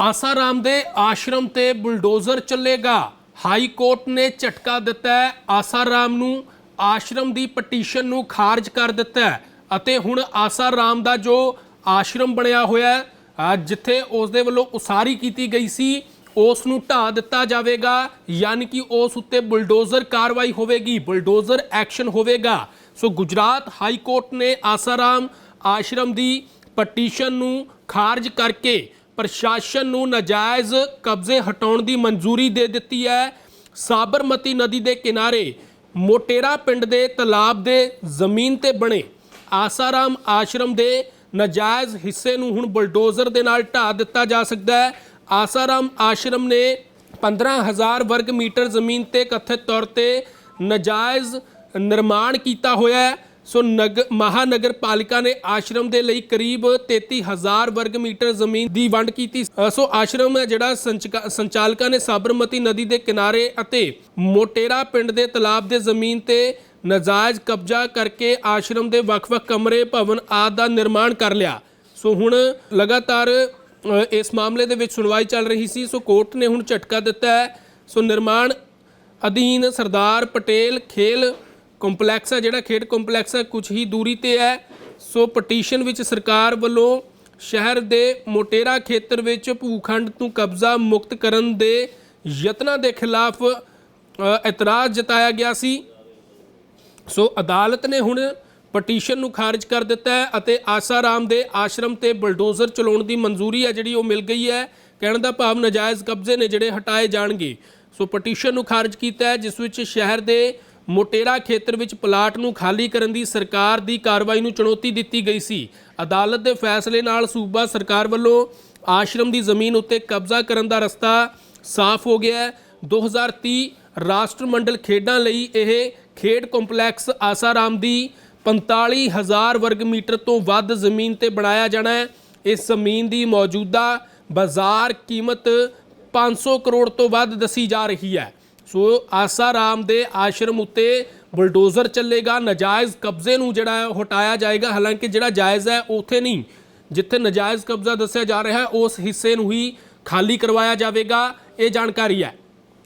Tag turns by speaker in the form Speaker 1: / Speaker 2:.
Speaker 1: ਆਸਾਰਾਮ ਦੇ ਆਸ਼ਰਮ ਤੇ ਬੁਲਡੋਜ਼ਰ ਚੱਲੇਗਾ। ਹਾਈ ਕੋਰਟ ਨੇ ਝਟਕਾ ਦਿੱਤਾ ਹੈ। ਆਸਾਰਾਮ ਨੂੰ ਆਸ਼ਰਮ ਦੀ ਪਟੀਸ਼ਨ ਨੂੰ ਖਾਰਜ ਕਰ ਦਿੱਤਾ ਹੈ ਅਤੇ ਹੁਣ ਆਸਾਰਾਮ ਦਾ ਜੋ ਆਸ਼ਰਮ ਬਣਿਆ ਹੋਇਆ ਹੈ ਜਿੱਥੇ ਉਸ ਦੇ ਵੱਲੋਂ ਉਸਾਰੀ ਕੀਤੀ ਗਈ ਸੀ, ਉਸ ਨੂੰ ਢਾ ਦਿੱਤਾ ਜਾਵੇਗਾ, ਯਾਨੀ ਕਿ ਉਸ ਉੱਤੇ ਬੁਲਡੋਜ਼ਰ ਕਾਰਵਾਈ ਹੋਵੇਗੀ, ਬੁਲਡੋਜ਼ਰ ਐਕਸ਼ਨ ਹੋਵੇਗਾ। ਸੋ ਗੁਜਰਾਤ ਹਾਈ ਕੋਰਟ ਨੇ ਆਸਾਰਾਮ ਆਸ਼ਰਮ ਦੀ ਪਟੀਸ਼ਨ ਨੂੰ ਖਾਰਜ ਕਰਕੇ ਪ੍ਰਸ਼ਾਸਨ ਨੂੰ ਨਾਜਾਇਜ਼ ਕਬਜ਼ੇ ਹਟਾਉਣ ਦੀ ਮਨਜ਼ੂਰੀ ਦੇ ਦਿੱਤੀ ਹੈ। ਸਾਬਰਮਤੀ ਨਦੀ ਦੇ ਕਿਨਾਰੇ ਮੋਟੇਰਾ ਪਿੰਡ ਦੇ ਤਲਾਬ ਦੇ ਜ਼ਮੀਨ ਤੇ ਬਣੇ ਆਸਾਰਾਮ ਆਸ਼ਰਮ ਦੇ ਨਾਜਾਇਜ਼ ਹਿੱਸੇ ਨੂੰ ਹੁਣ ਬੁਲਡੋਜ਼ਰ ਦੇ ਨਾਲ ਢਾ ਦਿੱਤਾ ਜਾ ਸਕਦਾ ਹੈ। ਆਸਾਰਾਮ ਆਸ਼ਰਮ ਨੇ 15000 ਵਰਗ ਮੀਟਰ ਜ਼ਮੀਨ ਤੇ ਕਥਿਤ ਤੌਰ ਤੇ ਨਾਜਾਇਜ਼ ਨਿਰਮਾਣ ਕੀਤਾ ਹੋਇਆ ਹੈ। ਸੋ ਨਗ ਮਹਾਨਗਰ ਪਾਲਿਕਾ ਨੇ ਆਸ਼ਰਮ ਦੇ ਲਈ ਕਰੀਬ 33000 ਵਰਗ ਮੀਟਰ ਜ਼ਮੀਨ ਦੀ ਵੰਡ ਕੀਤੀ ਸੋ। ਆਸ਼ਰਮ ਹੈ ਜਿਹੜਾ ਸੰਚਕਾ- ਸੰਚਾਲਕਾਂ ਨੇ ਸਾਬਰਮਤੀ ਨਦੀ ਦੇ ਕਿਨਾਰੇ ਅਤੇ ਮੋਟੇਰਾ ਪਿੰਡ ਦੇ ਤਲਾਬ ਦੇ ਜ਼ਮੀਨ ਤੇ ਨਾਜਾਇਜ਼ ਕਬਜ਼ਾ ਕਰਕੇ ਆਸ਼ਰਮ ਦੇ ਵੱਖ-ਵੱਖ ਕਮਰੇ, ਭਵਨ ਆਦਿ ਦਾ ਨਿਰਮਾਣ ਕਰ ਲਿਆ। ਸੋ ਹੁਣ ਲਗਾਤਾਰ ਇਸ ਮਾਮਲੇ ਦੇ ਵਿੱਚ ਸੁਣਵਾਈ ਚੱਲ ਰਹੀ ਸੀ। ਸੋ ਕੋਰਟ ਨੇ ਹੁਣ ਝਟਕਾ ਦਿੱਤਾ ਹੈ। ਸੋ ਨਿਰਮਾਣ ਅਧੀਨ ਸਰਦਾਰ ਪਟੇਲ ਖੇਲ ਕੰਪਲੈਕਸ ਹੈ ਜਿਹੜਾ ਖੇਡ ਕੰਪਲੈਕਸ ਹੈ ਕੁਝ ਹੀ ਦੂਰੀ ਤੇ ਹੈ। ਸੋ ਪਟੀਸ਼ਨ ਵਿੱਚ ਸਰਕਾਰ ਵੱਲੋਂ ਸ਼ਹਿਰ ਦੇ ਮੋਟੇਰਾ ਖੇਤਰ ਵਿੱਚ ਭੂਖੰਡ ਤੋਂ ਕਬਜ਼ਾ ਮੁਕਤ ਕਰਨ ਦੇ ਯਤਨਾਂ ਦੇ ਖਿਲਾਫ ਇਤਰਾਜ਼ ਜਤਾਇਆ ਗਿਆ ਸੀ। ਸੋ ਅਦਾਲਤ ਨੇ ਹੁਣ ਪਟੀਸ਼ਨ ਨੂੰ ਖਾਰਜ ਕਰ ਦਿੱਤਾ ਹੈ ਅਤੇ ਆਸਾਰਾਮ ਦੇ ਆਸ਼ਰਮ ਤੇ ਬਲਡੋਜ਼ਰ ਚਲਾਉਣ ਦੀ ਮਨਜ਼ੂਰੀ ਹੈ, ਜਿਹੜੀ ਉਹ ਮਿਲ ਗਈ ਹੈ। ਕਹਿਣ ਦਾ ਭਾਵ ਨਜਾਇਜ਼ ਕਬਜ਼ੇ ਨੇ ਜਿਹੜੇ ਹਟਾਏ ਜਾਣਗੇ। ਸੋ ਪਟੀਸ਼ਨ ਨੂੰ ਖਾਰਜ ਕੀਤਾ ਹੈ, ਜਿਸ ਵਿੱਚ ਸ਼ਹਿਰ ਦੇ ਮੋਟੇਰਾ ਖੇਤਰ ਵਿੱਚ ਪਲਾਟ ਨੂੰ ਖਾਲੀ ਕਰਨ ਦੀ ਸਰਕਾਰ ਦੀ ਕਾਰਵਾਈ ਨੂੰ ਚੁਣੌਤੀ ਦਿੱਤੀ ਗਈ ਸੀ। ਅਦਾਲਤ ਦੇ ਫੈਸਲੇ ਨਾਲ ਸੂਬਾ ਸਰਕਾਰ ਵੱਲੋਂ ਆਸ਼ਰਮ ਦੀ ਜ਼ਮੀਨ ਉੱਤੇ ਕਬਜ਼ਾ ਕਰਨ ਦਾ ਰਸਤਾ ਸਾਫ਼ ਹੋ ਗਿਆ ਹੈ। 2030 ਰਾਸ਼ਟਰਮੰਡਲ ਖੇਡਾਂ ਲਈ ਇਹ ਖੇਡ ਕੰਪਲੈਕਸ ਆਸਾਰਾਮ ਦੀ 45000 ਵਰਗ ਮੀਟਰ ਤੋਂ ਵੱਧ ਜ਼ਮੀਨ ਤੇ ਬਣਾਇਆ ਜਾਣਾ ਹੈ। ਇਸ ਜ਼ਮੀਨ ਦੀ ਮੌਜੂਦਾ ਬਾਜ਼ਾਰ ਕੀਮਤ 500 ਕਰੋੜ ਤੋਂ ਵੱਧ ਦੱਸੀ ਜਾ ਰਹੀ ਹੈ। ਸੋ ਆਸਾਰਾਮ ਦੇ ਆਸ਼ਰਮ ਉੱਤੇ ਬਲਡੋਜ਼ਰ ਚੱਲੇਗਾ। ਨਜਾਇਜ਼ ਕਬਜ਼ੇ ਨੂੰ ਜਿਹੜਾ ਉਹ ਹਟਾਇਆ ਜਾਏਗਾ। ਹਾਲਾਂਕਿ ਜਿਹੜਾ ਜਾਇਜ਼ ਹੈ, ਉਥੇ ਨਹੀਂ, ਜਿੱਥੇ ਨਜਾਇਜ਼ ਕਬਜ਼ਾ ਦੱਸਿਆ ਜਾ ਰਿਹਾ ਹੈ, ਉਸ ਹਿੱਸੇ ਨੂੰ ਹੀ ਖਾਲੀ ਕਰਵਾਇਆ ਜਾਵੇਗਾ। ਇਹ ਜਾਣਕਾਰੀ ਹੈ।